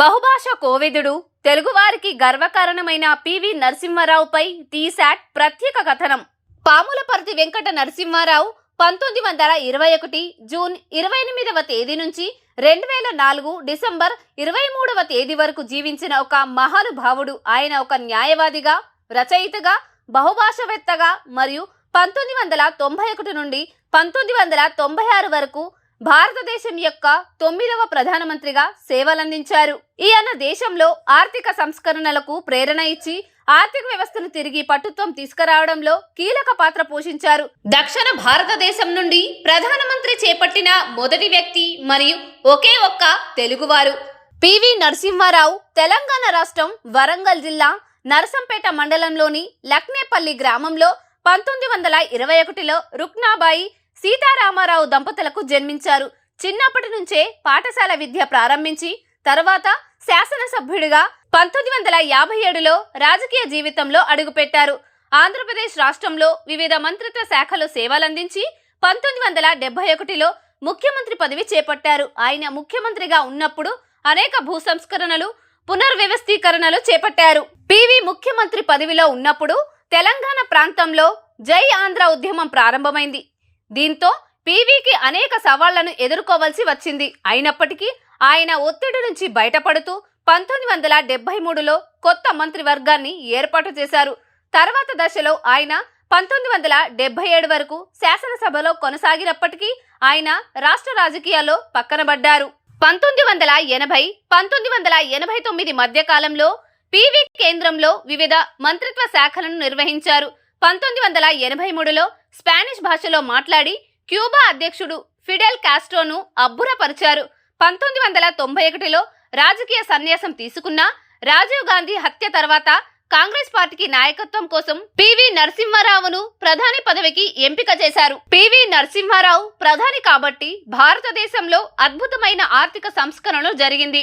బహుభాష కోవిదుడు తెలుగువారికి గర్వకారణమైన పివి నరసింహారావుపై టీశాట్ ప్రత్యేక కథనం. పాములపర్తి వెంకట నరసింహారావు పంతొమ్మిది వందల ఇరవై ఒకటి జూన్ ఇరవై ఎనిమిదవ తేదీ నుంచి రెండు వేల నాలుగు డిసెంబర్ ఇరవై మూడవ తేదీ వరకు జీవించిన ఒక మహానుభావుడు. ఆయన ఒక న్యాయవాదిగా రచయితగా బహుభాషవేత్తగా మరియు పంతొమ్మిది వందల తొంభై ఒకటి నుండి పంతొమ్మిది వందల తొంభై ఆరు వరకు భారతదేశం యొక్క తొమ్మిదవ ప్రధానమంత్రిగా సేవలందించారు. ఈయన దేశంలో ఆర్థిక సంస్కరణలకు ప్రేరణ ఇచ్చి ఆర్థిక వ్యవస్థను తిరిగి పట్టుత్వం తీసుకురావడంలో కీలక పాత్ర పోషించారు. దక్షిణ భారతదేశం నుండి ప్రధానమంత్రి చేపట్టిన మొదటి వ్యక్తి మరియు ఒకే ఒక్క తెలుగువారు. పివి నరసింహారావు తెలంగాణ రాష్ట్రం వరంగల్ జిల్లా నరసంపేట మండలంలోని లక్నేపల్లి గ్రామంలో పంతొమ్మిది వందల ఇరవై ఒకటిలో రుక్నాబాయి సీతారామారావు దంపతులకు జన్మించారు. చిన్నప్పటి నుంచే పాఠశాల విద్య ప్రారంభించి తర్వాత శాసనసభ్యుడిగా పంతొమ్మిది వందల యాభై ఏడులో రాజకీయ జీవితంలో అడుగుపెట్టారు. ఆంధ్రప్రదేశ్ రాష్ట్రంలో వివిధ మంత్రిత్వ శాఖలు సేవలందించి పంతొమ్మిది వందల డెబ్బై ఒకటిలో ముఖ్యమంత్రి పదవి చేపట్టారు. ఆయన ముఖ్యమంత్రిగా ఉన్నప్పుడు అనేక భూ సంస్కరణలు పునర్వ్యవస్థీకరణలు చేపట్టారు. పివి ముఖ్యమంత్రి పదవిలో ఉన్నప్పుడు తెలంగాణ ప్రాంతంలో జై ఆంధ్ర ఉద్యమం ప్రారంభమైంది. దీంతో పీవీకి అనేక సవాళ్ళను ఎదుర్కోవాల్సి వచ్చింది. అయినప్పటికీ ఆయన ఒత్తిడి నుంచి బయటపడుతూ పంతొమ్మిది వందల డెబ్బై మూడులో కొత్త మంత్రివర్గాన్ని ఏర్పాటు చేశారు. తర్వాత దశలో ఆయన పంతొమ్మిది వందల డెబ్బై ఏడు వరకు శాసనసభలో కొనసాగినప్పటికీ ఆయన రాష్ట్ర రాజకీయాల్లో పక్కనబడ్డారు. పంతొమ్మిది వందల ఎనభై పంతొమ్మిది వందల ఎనభై తొమ్మిది మధ్య కాలంలో పీవీ కేంద్రంలో వివిధ మంత్రిత్వ శాఖలను నిర్వహించారు. పంతొమ్మిది వందల ఎనభై మూడులో స్పానిష్ భాషలో మాట్లాడి క్యూబా అధ్యక్షుడు ఫిడెల్ కాస్ట్రోను అబ్బురపరిచారు. పంతొమ్మిది వందల తొంభై ఒకటిలో రాజకీయ సన్యాసం తీసుకున్న రాజీవ్ గాంధీ హత్య తర్వాత కాంగ్రెస్ పార్టీకి నాయకత్వం కోసం పివి నరసింహారావును ప్రధాని పదవికి ఎంపిక చేశారు. పివి నరసింహారావు ప్రధాని కాబట్టి భారతదేశంలో అద్భుతమైన ఆర్థిక సంస్కరణలు జరిగింది.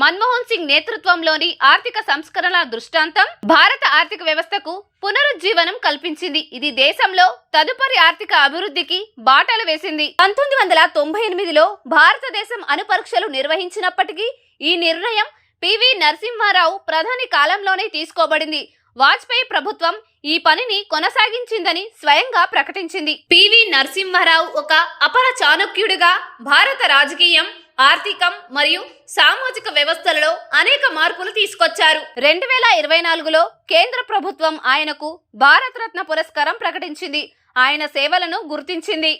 మన్మోహన్ సింగ్ నేతృత్వంలోని ఆర్థిక సంస్కరణల దృష్టాంతం భారత ఆర్థిక వ్యవస్థకు పునరుజ్జీవనం కల్పించింది. ఇది దేశంలో తదుపరి ఆర్థిక అభివృద్ధికి బాటలు వేసింది. పంతొమ్మిది వందల తొంభై ఎనిమిదిలో భారతదేశం అణుపరీక్షలు నిర్వహించినప్పటికీ ఈ నిర్ణయం పివి నరసింహారావు ప్రధాని కాలంలోనే తీసుకోబడింది. వాజ్పేయి ప్రభుత్వం ఈ పనిని కొనసాగించిందని స్వయంగా ప్రకటించింది. పివి నరసింహారావు ఒక అపర చాణక్యుడిగా భారత రాజకీయం ఆర్థికం మరియు సామాజిక వ్యవస్థలలో అనేక మార్పులు తీసుకొచ్చారు. రెండు వేల ఇరవై నాలుగులో కేంద్ర ప్రభుత్వం ఆయనకు భారతరత్న పురస్కారం ప్రకటించింది. ఆయన సేవలను గుర్తించింది.